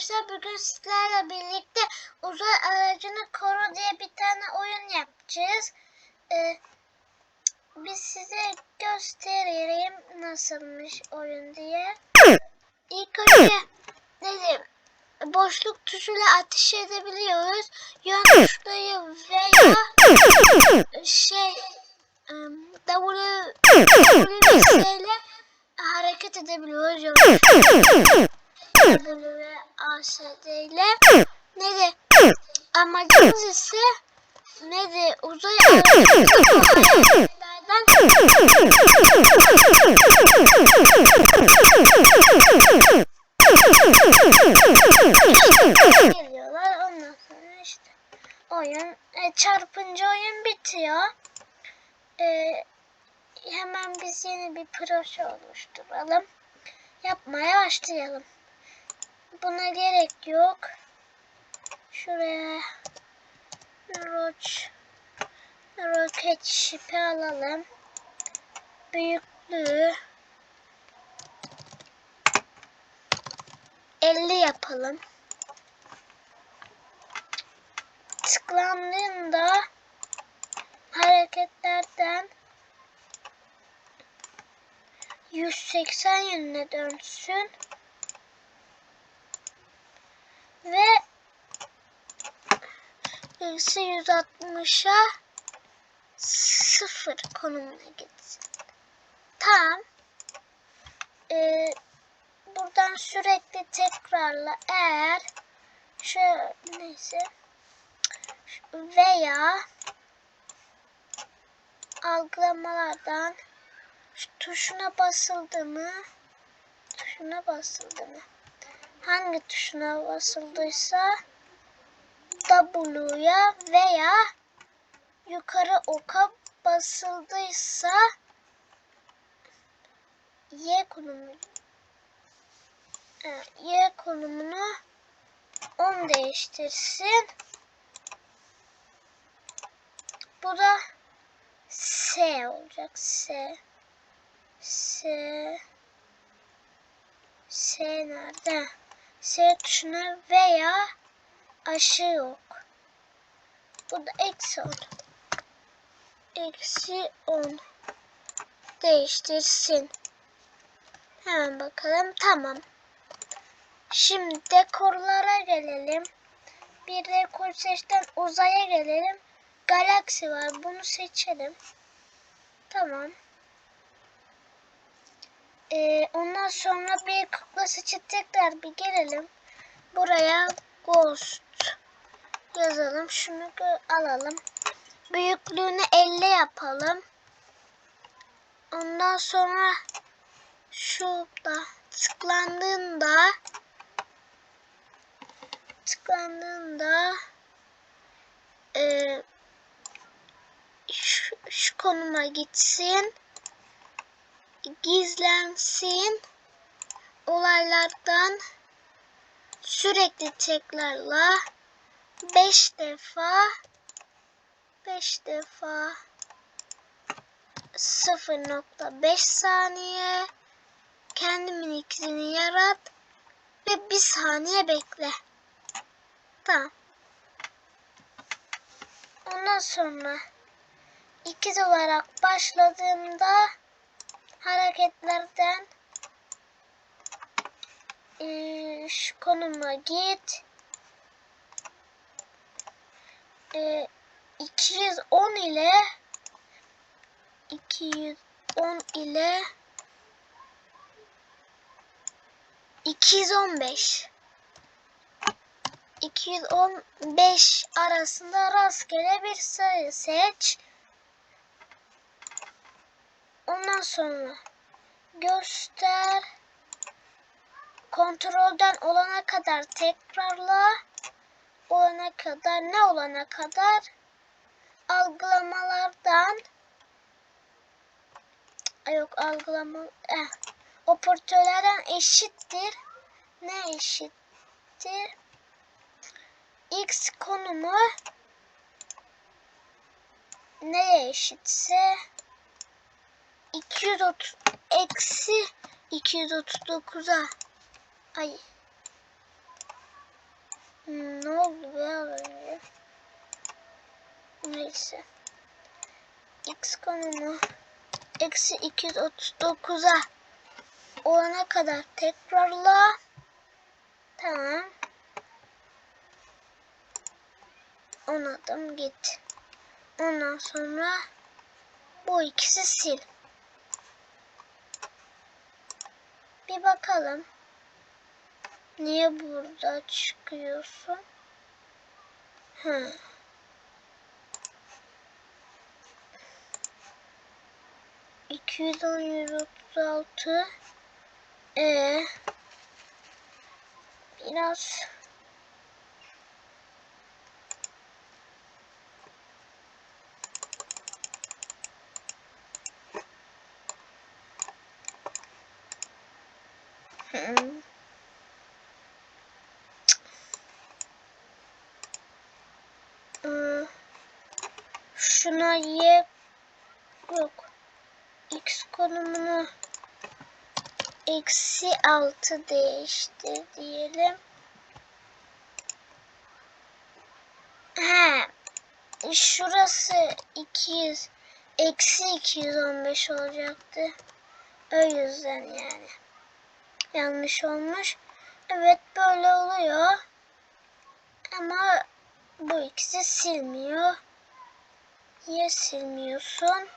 arkadaşlar bugün sizlerle birlikte uzay aracını koru diye bir tane oyun yapacağız. Ee, biz size göstereyim nasılmış oyun diye. İlk önce dedim boşluk tuşuyla ateş edebiliyoruz. Yön tuşları veya şey ım, W, W hareket edebiliyoruz. W ve ASD ile ne de amacımız ise ne de uzay geliyorlar. Ondan sonra işte oyun e, çarpınca oyun bitiyor. E, hemen biz yeni bir proje oluşturalım. Yapmaya başlayalım. Buna gerek yok. Şuraya roç roket şipi alalım. Büyüklüğü 50 yapalım. Tıklandığında hareketlerden 180 yönüne dönsün. Ve eksi 160'a sıfır konumuna gitsin. Tamam. Ee, buradan sürekli tekrarla eğer şu neyse veya algılamalardan şu tuşuna basıldı mı tuşuna basıldı mı hangi tuşuna basıldıysa W'ya veya yukarı oka basıldıysa Y konumu Y konumunu 10 değiştirsin. Bu da S olacak. S. S. S nerede? S tuşuna veya aşı yok. Bu da eksi 10. Eksi 10. Değiştirsin. Hemen bakalım. Tamam. Şimdi dekorlara gelelim. Bir dekor seçten uzaya gelelim. Galaksi var. Bunu seçelim. Tamam. Ee, ondan sonra bir kukla seçip tekrar bir gelelim. Buraya Ghost yazalım. Şunu alalım. Büyüklüğünü 50 yapalım. Ondan sonra şurada tıklandığında tıklandığında e, şu, şu konuma gitsin gizlensin olaylardan sürekli tekrarla 5 defa 5 defa 0.5 saniye kendimin ikisini yarat ve bir saniye bekle. Tamam. Ondan sonra ikiz olarak başladığımda hareketlerden e, şu konuma git. E, 210 ile 210 ile 215 215 arasında rastgele bir sayı seç. Ondan sonra göster. Kontrolden olana kadar tekrarla. Olana kadar ne olana kadar algılamalardan yok algılama eh, operatörlerden eşittir. Ne eşittir? X konumu neye eşitse 230 eksi 239'a ay Hmm, ne oldu be az önce? Neyse. X konumu eksi 239'a olana kadar tekrarla. Tamam. Onadım git. Ondan sonra bu ikisi sil. Bir bakalım. Niye burada çıkıyorsun? Hı. İki yüz on yüz otuz altı. Ee, biraz Şuna y yok. X konumunu eksi altı değişti diyelim. He. Şurası 200 eksi 215 olacaktı. O yüzden yani. Yanlış olmuş. Evet böyle oluyor. Ama bu ikisi silmiyor. Niye silmiyorsun?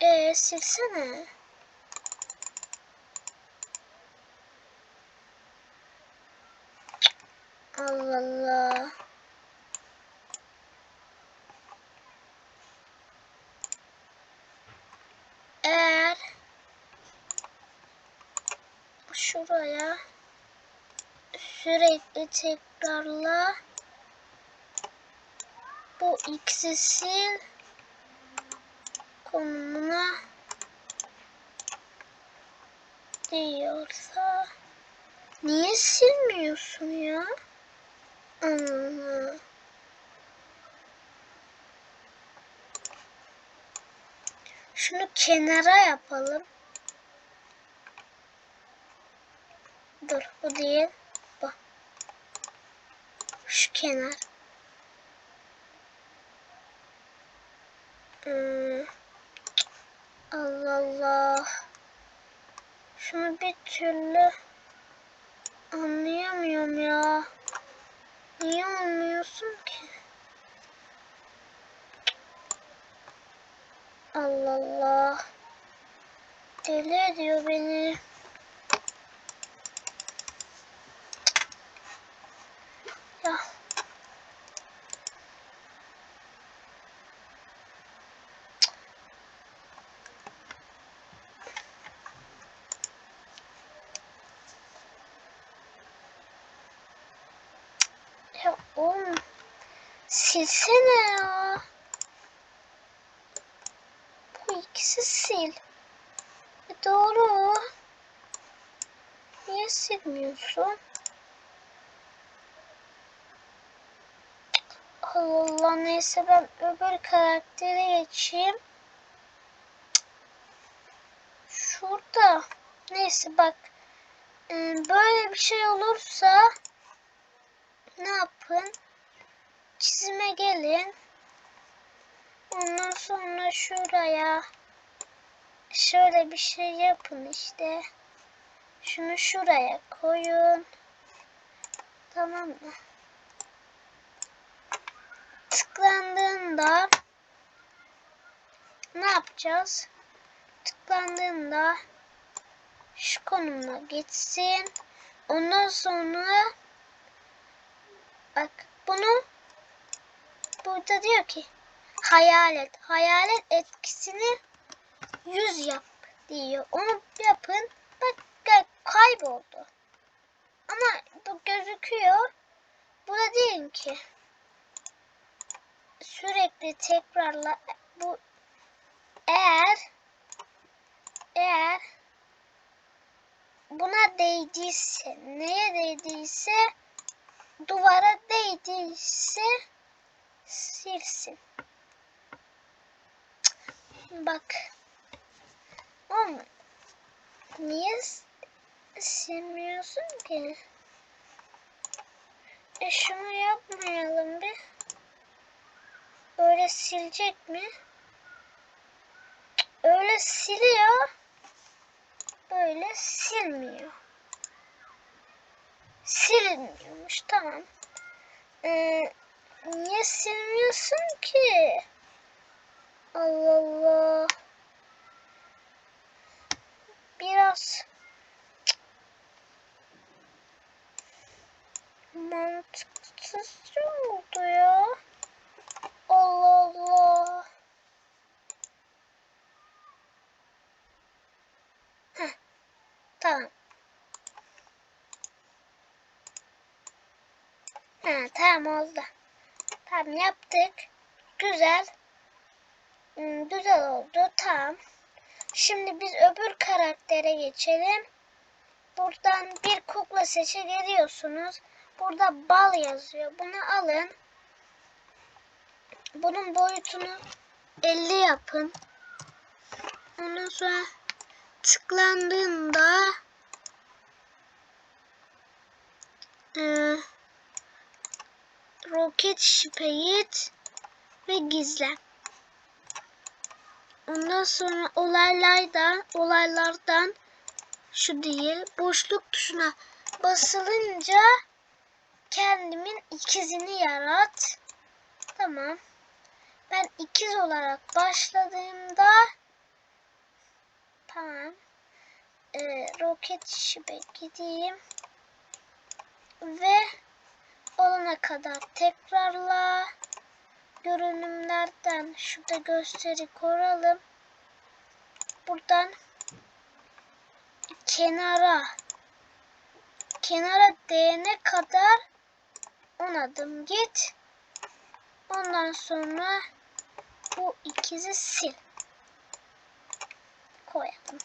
Ee, silsene. Allah Allah. Eğer şuraya sürekli tekrarla bu x'i sil konumuna diyorsa niye silmiyorsun ya? Allah. Şunu kenara yapalım. Dur bu değil. Bu. Şu kenar. Hmm. Allah Allah. Şunu bir türlü anlayamıyorum ya. Niye olmuyorsun ki? Allah Allah. Deli ediyor beni. Ya. Ya oğlum silsene ya. Bu ikisi sil. E doğru. Niye silmiyorsun? Allah Allah neyse ben öbür karaktere geçeyim. Şurada. Neyse bak. Ee, Böyle bir şey olursa ne yapın? Çizime gelin. Ondan sonra şuraya şöyle bir şey yapın işte. Şunu şuraya koyun. Tamam mı? Tıklandığında ne yapacağız? Tıklandığında şu konumuna gitsin. Ondan sonra bak bunu burada diyor ki hayalet. Hayalet etkisini 100 yap diyor. Onu yapın. Bak kayboldu. Ama bu gözüküyor. Bu da diyelim ki sürekli tekrarla bu eğer eğer buna değdiyse neye değdiyse duvara değdiyse silsin. Bak Oğlum niye silmiyorsun ki? E şunu yapmayalım bir. Öyle silecek mi? Öyle siliyor. Böyle silmiyor. Silinmiyormuş tamam. Ee, niye silmiyorsun ki? Allah Allah. Biraz mantıksızca oldu ya. Allah Allah. Heh, tamam. Ha, tamam oldu. Tamam yaptık. Güzel. Hmm, güzel oldu. Tamam. Şimdi biz öbür karaktere geçelim. Buradan bir kukla seçe geliyorsunuz. Burada bal yazıyor. Bunu alın. Bunun boyutunu 50 yapın. Ondan sonra tıklandığında eee roket şipeyit ve gizlen. Ondan sonra olaylardan olaylardan şu değil boşluk tuşuna basılınca kendimin ikizini yarat. Tamam. Ben ikiz olarak başladığımda tamam. Ee, roket şipe gideyim ve olana kadar tekrarla görünümlerden şurada gösteri koralım. Buradan kenara kenara değene kadar 10 adım git. Ondan sonra bu ikizi sil. Koyalım.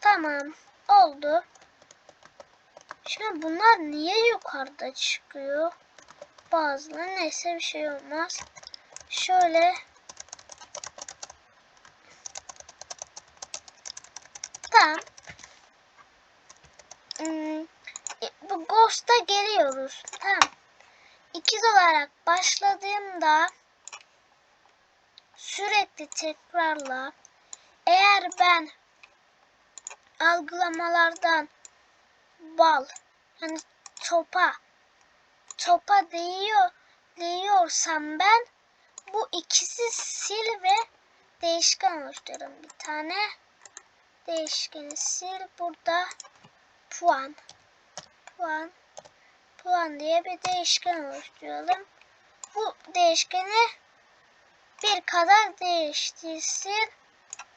Tamam. Oldu. Şimdi bunlar niye yukarıda çıkıyor? Bazıları neyse bir şey olmaz. Şöyle Tamam. Hmm, bu Ghost'a geliyoruz. Tamam. İkiz olarak başladığımda sürekli tekrarla eğer ben algılamalardan bal yani topa topa değiyor değiyorsam ben bu ikisi sil ve değişken oluştururum. Bir tane değişkeni sil. Burada puan. Puan puan diye bir değişken oluşturalım. Bu değişkeni bir kadar değiştirsin.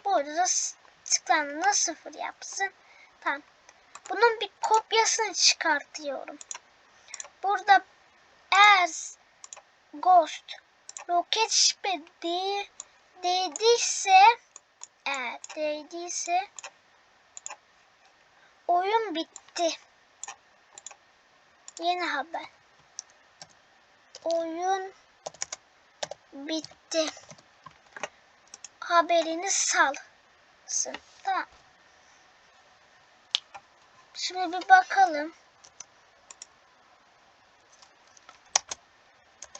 Burada da tıklandığında sıfır yapsın. Tamam. Bunun bir kopyasını çıkartıyorum. Burada eğer ghost roket şipe değ- değdiyse eğer değdiyse oyun bitti. Yeni haber. Oyun bitti. Haberini salsın. Tamam. Şimdi bir bakalım.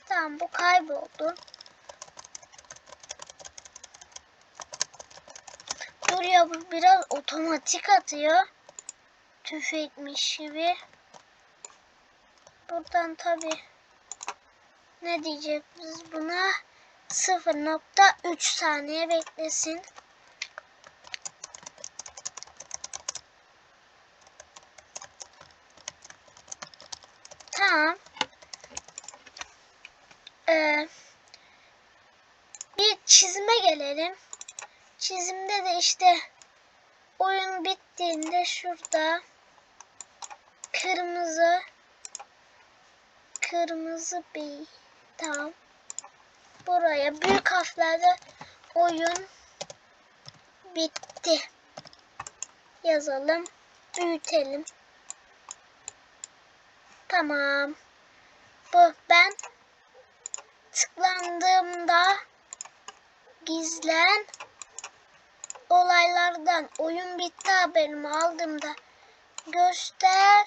Tamam bu kayboldu. Dur ya bu biraz otomatik atıyor. Tüfekmiş gibi. Buradan tabi ne diyecek biz buna 0.3 saniye beklesin. Tamam. Ee, bir çizime gelelim. Çizimde de işte oyun bittiğinde şurada kırmızı kırmızı bir tam. Buraya büyük harflerle oyun bitti. Yazalım büyütelim. Tamam. Bu ben tıklandığımda gizlen olaylardan oyun bitti haberimi aldığımda göster.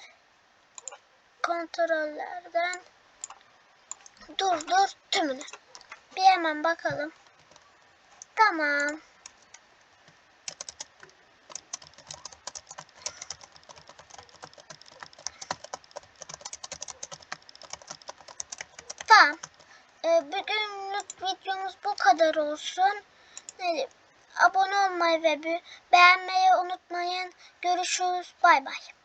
Kontrollerden durdur tümünü. Bir hemen bakalım. Tamam. Tamam. Ee, bugünlük videomuz bu kadar olsun. Ee, abone olmayı ve be- beğenmeyi unutmayın. Görüşürüz. Bay bay.